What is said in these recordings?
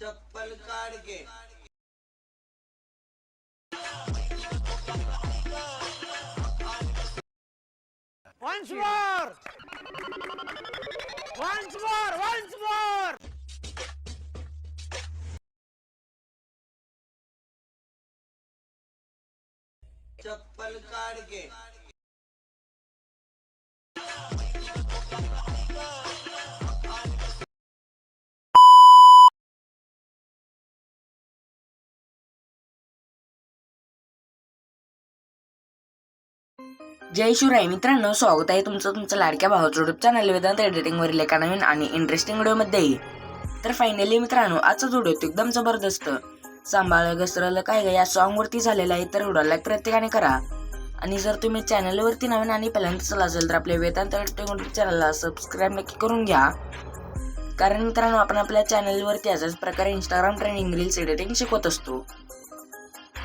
चप्पल काढ के Once more! Once more! Once more! चप्पल काढ के जय शिवराय मित्रांनो स्वागत आहे तुमचं तुमचं लाडक्या भावाचं युट्यूब चॅनल वेदांत एडिटिंगवरील एका नवीन आणि इंटरेस्टिंग व्हिडिओमध्ये. तर फायनली मित्रांनो आजचा व्हिडिओ तो एकदम जबरदस्त. सांभाळ घसरलं काय ग या सॉन्गवरती झालेला आहे तर व्हिडिओ लाईक प्रत्येकाने करा. आणि जर तुम्ही चॅनलवरती नवीन आणि पहिल्यांदा चला असेल तर आपल्या वेदांत एडिटिंग युट्यूब चॅनलला सबस्क्राईब नक्की करून घ्या. कारण मित्रांनो आपण आपल्या चॅनलवरती अशाच प्रकारे इंस्टाग्राम ट्रेनिंग रील्स एडिटिंग शिकवत असतो.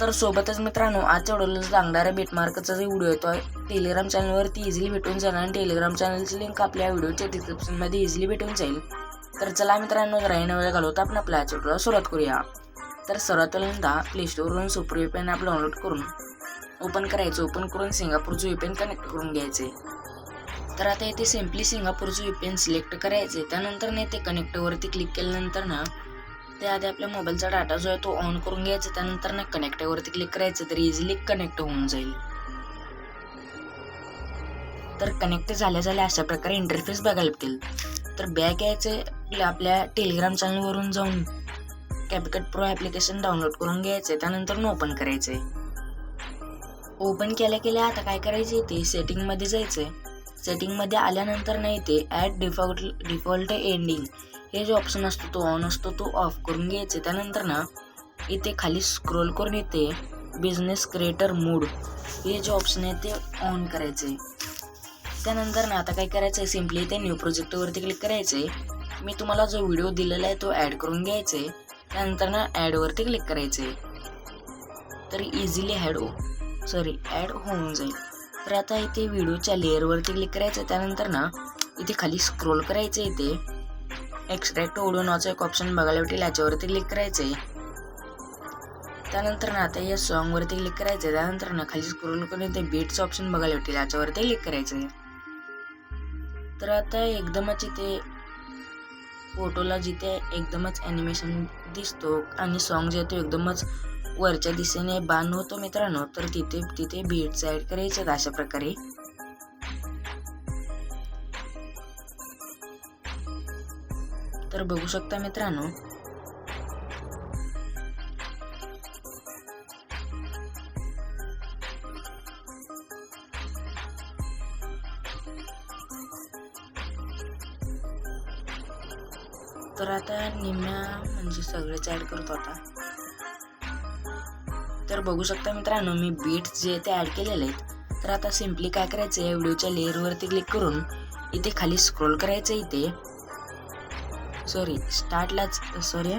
तर सोबतच मित्रांनो आजच्या व्हिडिओला लागणाऱ्या बेटमार्कचा जो व्हिडिओ आहे टेलिग्राम चॅनलवरती इझिली भेटून जाईल आणि टेलिग्राम चॅनलची लिंक आपल्या व्हिडिओच्या डिस्क्रिप्शनमध्ये इझिली भेटून जाईल. तर चला मित्रांनो जरा न वेळ घालवता आपण आपल्या आजच्या व्हिडिओला सुरुवात करूया. तर सर्वात पहिल्यांदा प्ले स्टोअरवरून सुपर व्हीपीएन ॲप डाउनलोड करून ओपन करायचं. ओपन करून सिंगापूरचं व्हीपीएन कनेक्ट करून घ्यायचे तर आता येथे सिम्पली सिंगापूरचं व्हीपीएन सिलेक्ट करायचे त्यानंतर ना ते कनेक्टवरती क्लिक केल्यानंतर ना त्याआधी आधी आपल्या मोबाईलचा डाटा जो आहे तो ऑन करून घ्यायचा त्यानंतर ना कनेक्टवरती क्लिक करायचं तर इझिली कनेक्ट होऊन जाईल. तर कनेक्ट झाल्या झाल्या अशा प्रकारे इंटरफेस बघायला भेटेल. तर बॅक यायचे आपल्या- आपल्या टेलिग्राम चॅनलवरून जाऊन कॅपकट प्रो ॲप्लिकेशन डाउनलोड करून घ्यायचे त्यानंतर ओपन करायचे. ओपन केल्या केल्या आता काय करायचे ते सेटिंगमध्ये जायचं आहे सेटिंगमध्ये आल्यानंतर नाही ते ॲट डिफॉल्ट डिफॉल्ट एंडिंग हे जो ऑप्शन असतो तो ऑन असतो तो ऑफ करून घ्यायचे. त्यानंतर ना इथे खाली स्क्रोल करून येते बिझनेस क्रिएटर मूड हे जे ऑप्शन आहे ते ऑन करायचे त्यानंतर ना आता काय करायचं आहे सिम्पली ते न्यू प्रोजेक्टवरती क्लिक करायचे मी तुम्हाला जो व्हिडिओ दिलेला आहे तो ॲड करून घ्यायचे त्यानंतर ना ॲडवरती क्लिक करायचे तर इझिली ॲड हो सॉरी ॲड होऊन जाईल. तर आता इथे व्हिडिओच्या लेअरवरती क्लिक करायचं त्यानंतर ना इथे खाली स्क्रोल करायचं इथे. एक्स्ट्रॅक्ट ओडिओ नावाचं एक ऑप्शन बघायला भेटेल याच्यावरती क्लिक आहे त्यानंतर ना आता या सॉन्गवरती क्लिक करायचं त्यानंतर ना खाली स्क्रोल करून ते बीटचं ऑप्शन बघायला भेटेल याच्यावरती क्लिक करायचं तर आता एकदमच इथे फोटोला जिथे एकदमच ॲनिमेशन दिसतो आणि सॉन्ग जे आहे तो एकदमच वरच्या दिशेने बांध होतो मित्रांनो. तर तिथे तिथे बीट्स ॲड करायचे आहेत अशा प्रकारे. तर बघू शकता मित्रांनो. तर आता निम्म्या म्हणजे सगळेच ॲड करतो आता. तर बघू शकता मित्रांनो मी बीट्स जे ते ॲड केलेले आहेत. तर आता सिम्पली काय करायचं आहे व्हिडिओच्या लेअरवरती क्लिक करून इथे खाली स्क्रोल करायचं इथे. सॉरी स्टार्टलाच सॉरी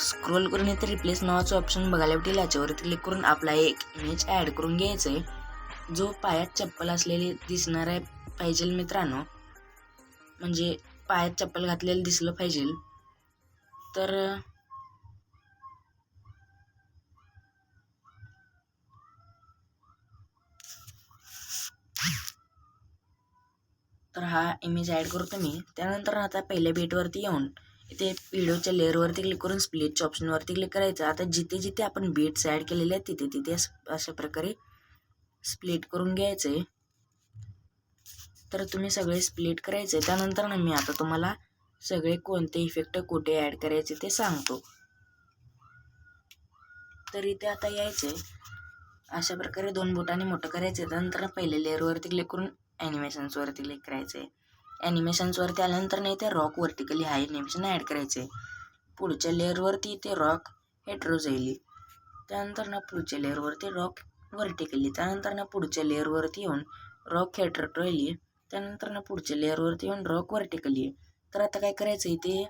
स्क्रोल करून इथे रिप्लेस नावाचं ऑप्शन बघायला भेटेल. याच्यावर क्लिक करून आपला एक इमेज ॲड करून घ्यायचं आहे जो पायात चप्पल असलेली दिसणार आहे पाहिजे मित्रांनो. म्हणजे पायात चप्पल घातलेलं दिसलं पाहिजे तर तर हा इमेज ॲड करतो मी. त्यानंतर आता पहिल्या बीटवरती येऊन इथे व्हिडिओच्या लेअरवरती क्लिक करून स्प्लिटच्या ऑप्शनवरती क्लिक करायचं. आता जिथे जिथे आपण बीट्स ॲड केलेले आहेत तिथे तिथे अशा प्रकारे स्प्लिट करून घ्यायचे तर तुम्ही सगळे स्प्लिट करायचे त्यानंतर ना मी आता तुम्हाला सगळे कोणते इफेक्ट कुठे ॲड करायचे ते सांगतो. तर इथे आता यायचे अशा प्रकारे दोन बोटाने मोठं करायचे त्यानंतर पहिले लेअरवरती क्लिक करून ॲनिमेशन्सवरती क्लिक करायचे. ॲनिमेशन्सवरती आल्यानंतर नाही ते रॉक वर्टिकली हा ॲनिमेशन ॲड करायचे. पुढच्या लेअरवरती ते रॉक हेट्रो जाईल त्यानंतर ना पुढच्या लेअरवरती रॉक वर्टिकली त्यानंतर ना पुढच्या लेअरवरती येऊन रॉक हेट्रो येईल त्यानंतर ना पुढच्या लेअरवरती येऊन रॉक वर्टिकली तर आता काय करायचं इथे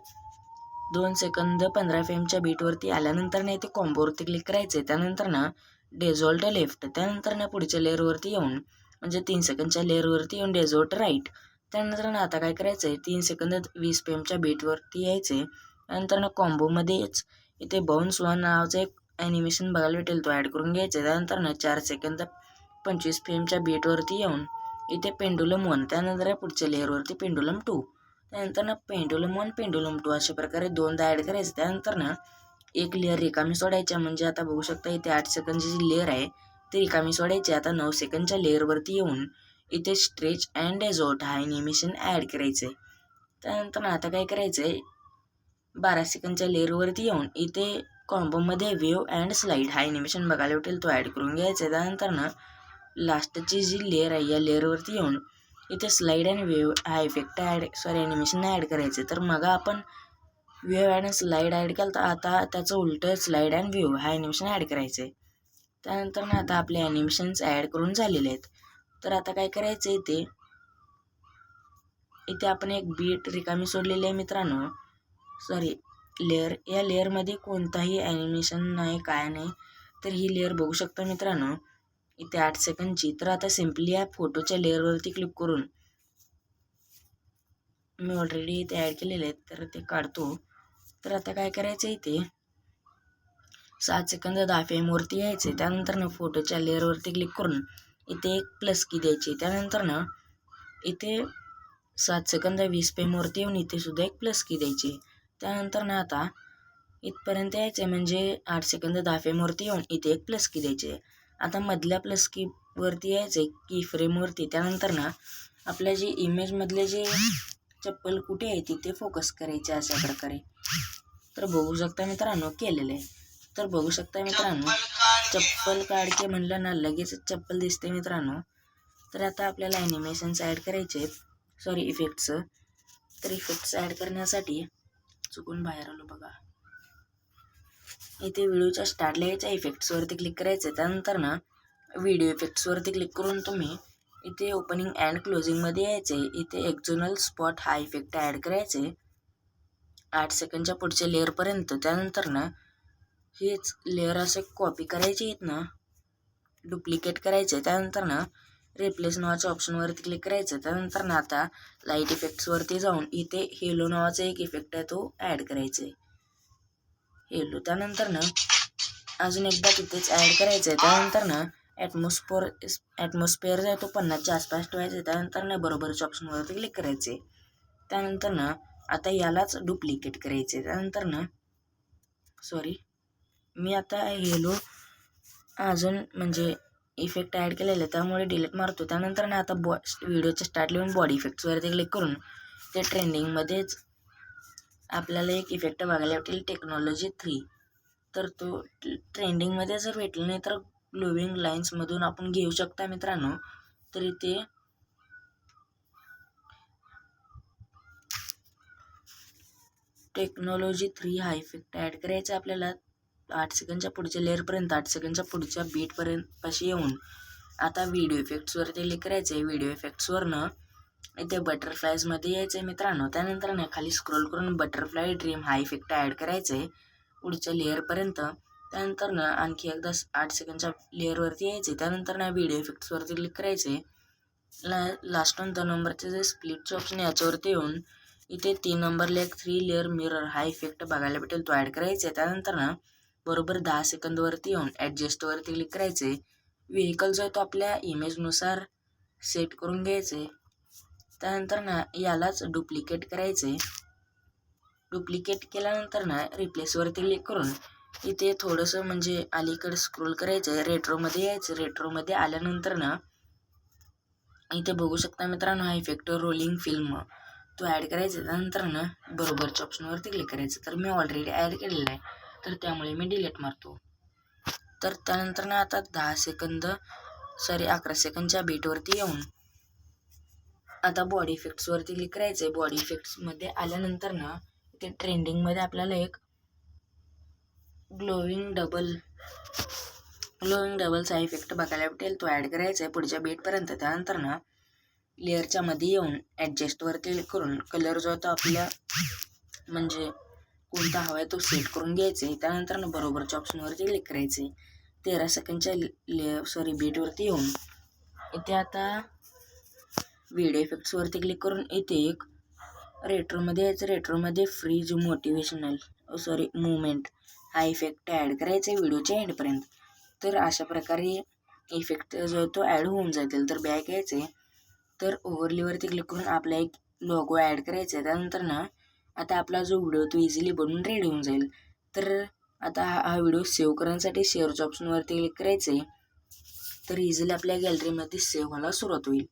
दोन सेकंद पंधरा फेमच्या बीटवरती आल्यानंतर नाही इथे कॉम्बोवरती क्लिक करायचे त्यानंतर ना डेझॉल्ट लेफ्ट त्यानंतर ना पुढच्या लेअरवरती येऊन म्हणजे तीन सेकंदच्या लेअरवरती येऊन डेझॉल्ट राईट. त्यानंतर ना आता काय करायचं आहे तीन सेकंद वीस पी एमच्या बीटवरती यायचे त्यानंतर ना कॉम्बोमध्येच इथे बाउन्स वन नावाचं एक ॲनिमेशन बघायला भेटेल. तो ॲड करून घ्यायचा त्यानंतर ना चार सेकंद पंचवीस फ्रेमच्या बीटवरती येऊन इथे पेंडुलम वन त्यानंतर या पुढच्या लेअरवरती पेंडुलम टू त्यानंतर ना पेंडुलम वन पेंडुलम टू अशा प्रकारे दोनदा ॲड करायचं. त्यानंतर ना एक लेअर रिकामी सोडायच्या म्हणजे आता बघू शकता इथे आठ सेकंदची जी लेअर आहे ती रिकामी सोडायची आता नऊ सेकंदच्या लेअरवरती येऊन इथे स्ट्रेच अँड डेझोट हा ॲनिमेशन ॲड करायचं. आहे त्यानंतर आता काय करायचं? आहे बारा सेकंदच्या लेअरवरती येऊन इथे कॉम्बोमध्ये वेव अँड स्लाईड हा ॲनिमेशन बघायला भेटेल तो ॲड करून घ्यायचा आहे. त्यानंतर ना लास्टची जी लेअर आहे या लेअरवरती येऊन इथे स्लाईड अँड वेव हा effect add sorry animation add करायचं. तर मग आपण वेव अँड स्लाईड ॲड केलं तर आता त्याचं उलटं स्लाईड अँड व्यू हा ॲनिमेशन ॲड करायचं. आहे त्यानंतर ना आता आपले ॲनिमेशन्स ॲड करून झालेले आहेत. तर आता काय करायचं आहे ते इथे आपण एक बीट रिकामी सोडलेली आहे मित्रांनो. सॉरी लेअर या लेअरमध्ये कोणताही ॲनिमेशन नाही काय नाही. तर ही लेअर बघू शकता मित्रांनो. इथे आठ सेकंडची तर आता सिम्पली या फोटोच्या लेअरवरती क्लिक करून मी ऑलरेडी इथे ॲड केलेले आहेत. तर ते काढतो. तर आता काय करायचं इथे? सात सेकंद दहा फ्रेमवरती यायचे. त्यानंतर ना फोटोच्या लेअरवरती क्लिक करून इथे एक प्लस की द्यायची. त्यानंतर ना इथे सात सेकंद वीस फ्रेमवरती येऊन इथे सुद्धा एक प्लस की द्यायची. त्यानंतर ना आता इथपर्यंत यायचे म्हणजे आठ सेकंद दहा फ्रेमवरती येऊन इथे एक प्लस की द्यायचे. आता मधल्या प्लस कीवरती यायचे की फ्रेमवरती त्यानंतर ना आपल्या जे इमेजमधले जे चप्पल कुठे आहे तिथे फोकस करायचे अशा प्रकारे. तर बघू शकता मित्रांनो केलेलं. आहे तर बघू शकता मित्रांनो. चप्पल काढके म्हणलं ना लगेच चप्पल दिसते मित्रांनो. तर आता आपल्याला ॲनिमेशन्स ॲड करायचे आहेत. सॉरी इफेक्ट्स तर इफेक्ट्स ॲड करण्यासाठी चुकून बाहेर आलो बघा. इथे व्हिडिओच्या स्टार्टला यायच्या इफेक्ट्सवरती क्लिक करायचं त्यानंतर ना व्हिडिओ इफेक्ट्सवरती क्लिक करून तुम्ही इथे ओपनिंग अँड क्लोजिंगमध्ये यायचे इथे एक्झोनल स्पॉट हा इफेक्ट ॲड करायचे आठ सेकंडच्या पुढच्या लेअरपर्यंत त्यानंतर ना हेच लेअर असे कॉपी करायचे आहेत ना डुप्लिकेट करायचे त्यानंतर ना रिप्लेस नावाच्या ऑप्शनवरती क्लिक करायचं त्यानंतर ना आता लाइट इफेक्ट्सवरती जाऊन इथे हेलो नावाचा एक इफेक्ट आहे तो ॲड करायचा आहे. हेलो त्यानंतर ना अजून एकदा तिथेच ॲड करायचं आहे. त्यानंतर ना ॲटमॉस्फोर ॲटमॉस्फिअर जो आहे तो पन्नासच्या आसपास ठेवायचा आहे. त्यानंतर ना बरोबरच्या ऑप्शनवरती क्लिक करायचे त्यानंतर ना आता यालाच डुप्लिकेट करायचे त्यानंतर ना सॉरी मी आता हेलो अजून म्हणजे इफेक्ट ॲड केलेलं आहे त्यामुळे डिलीट मारतो त्यानंतर ना आता बॉ व्हिडिओच्या स्टार्ट लिहून बॉडी इफेक्ट्सवरती क्लिक करून ते ट्रेंडिंगमध्येच आपल्याला एक इफेक्ट बघायला भेटेल टेक्नॉलॉजी थ्री तर तो ट्रेंडिंगमध्ये जर भेटलं नाही तर ग्लोविंग लाईन्समधून आपण घेऊ शकता मित्रांनो. तरी ते टेक्नॉलॉजी थ्री हा इफेक्ट ॲड करायचा आपल्याला. आठ सेकंडच्या पुढच्या लेअरपर्यंत आठ सेकंडच्या पुढच्या बीटपर्यंत पाशी येऊन आता व्हिडिओ इफेक्ट्सवरती क्लिक करायचं आहे. व्हिडिओ इफेक्ट्सवरनं इथे बटरफ्लायजमध्ये यायचं आहे मित्रांनो. त्यानंतर ना खाली स्क्रोल करून बटरफ्लाय ड्रीम हा इफेक्ट ॲड करायचं आहे. पुढच्या लेअरपर्यंत. त्यानंतर ना आणखी एकदा आठ सेकंडच्या लेअरवरती यायचे त्यानंतर ना व्हिडिओ इफेक्ट्सवरती क्लिक करायचे ला लास्ट ऑन द नंबरचे जे स्प्लिटचे ऑप्शन याच्यावरती येऊन इथे तीन नंबरला एक थ्री लेअर मिरर हा इफेक्ट बघायला भेटेल. तो ॲड करायचा आहे. त्यानंतर ना बरोबर दहा सेकंदवरती येऊन ॲडजस्टवरती क्लिक करायचे. व्हेकल जो आहे तो आपल्या इमेजनुसार सेट करून घ्यायचे. त्यानंतर ना यालाच डुप्लिकेट करायचे. डुप्लिकेट केल्यानंतर ना रिप्लेसवरती क्लिक करून इथे थोडंसं म्हणजे अलीकडे स्क्रोल करायचं रेट्रोमध्ये यायचं. रेट्रोमध्ये आल्यानंतर ना इथे बघू शकता मित्रांनो हा इफेक्ट रोलिंग फिल्म तो ॲड करायचा. त्यानंतर ना बरोबरच्या ऑप्शनवरती क्लिक करायचं. तर मी ऑलरेडी ॲड केलेला आहे. तर त्यामुळे मी डिलीट मारतो. तर त्यानंतर ना आता दहा सेकंद सॉरी अकरा सेकंदच्या बीटवरती येऊन. आता बॉडी इफेक्ट्सवरती क्लिक करायचं आहे बॉडी इफेक्ट्समध्ये आल्यानंतर ना ते ट्रेंडिंगमध्ये आपल्याला एक ग्लोविंग डबल ग्लोविंग डबलचा इफेक्ट बघायला भेटेल. तो ॲड करायचा आहे पुढच्या बीटपर्यंत त्यानंतर ना लेअरच्या मध्ये येऊन ॲडजस्टवर क्लिक करून कलर जो होता आपल्या म्हणजे कोणता हवा आहे तो सेट करून घ्यायचा आहे. त्यानंतर ना बरोबरच्या ऑप्शनवरती क्लिक करायचे तेरा सेकंडच्या ले सॉरी बीटवरती येऊन इथे आता व्हिडिओ इफेक्ट्सवरती क्लिक करून इथे एक रेट्रोमध्ये यायचं. रेट्रोमध्ये फ्रीज मोटिवेशनल सॉरी मुवमेंट हा इफेक्ट ॲड करायचा आहे व्हिडिओच्या एंडपर्यंत तर अशा प्रकारे इफेक्ट जो आहे तो ॲड होऊन जातील. तर बॅक यायचं आहे. तर ओव्हरलीवरती क्लिक करून आपला एक लोगो ॲड करायचा आहे. त्यानंतर ना आता आपला जो व्हिडिओ तो इझिली बनून रेडी होऊन जाईल. तर आता हा हा व्हिडिओ सेव्ह करण्यासाठी शेअरच्या ऑप्शनवरती क्लिक करायचं आहे तर इझिली आपल्या गॅलरीमध्ये सेव्ह व्हायला सुरुवात होईल.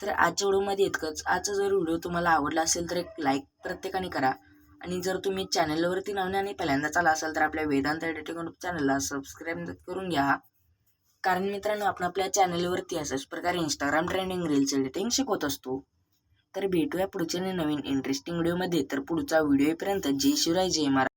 तर आजच्या व्हिडिओमध्ये इतकंच. आजचा जर व्हिडिओ तुम्हाला आवडला असेल तर एक लाईक प्रत्येकाने करा. आणि जर तुम्ही चॅनलवरती नवने आणि पहिल्यांदाच आला असाल तर आपल्या वेदांत एडिटिंग चॅनलला सबस्क्राईब करून घ्या. कारण मित्रांनो आपण आपल्या चॅनलवरती अशाच प्रकारे इंस्टाग्राम ट्रेंडिंग रील्स एडिटिंग शिकवत असतो. तर भेटूया पुढच्या नवीन इंटरेस्टिंग व्हिडिओमध्ये तर पुढचा व्हिडिओपर्यंत जय शिवराय जय महाराज.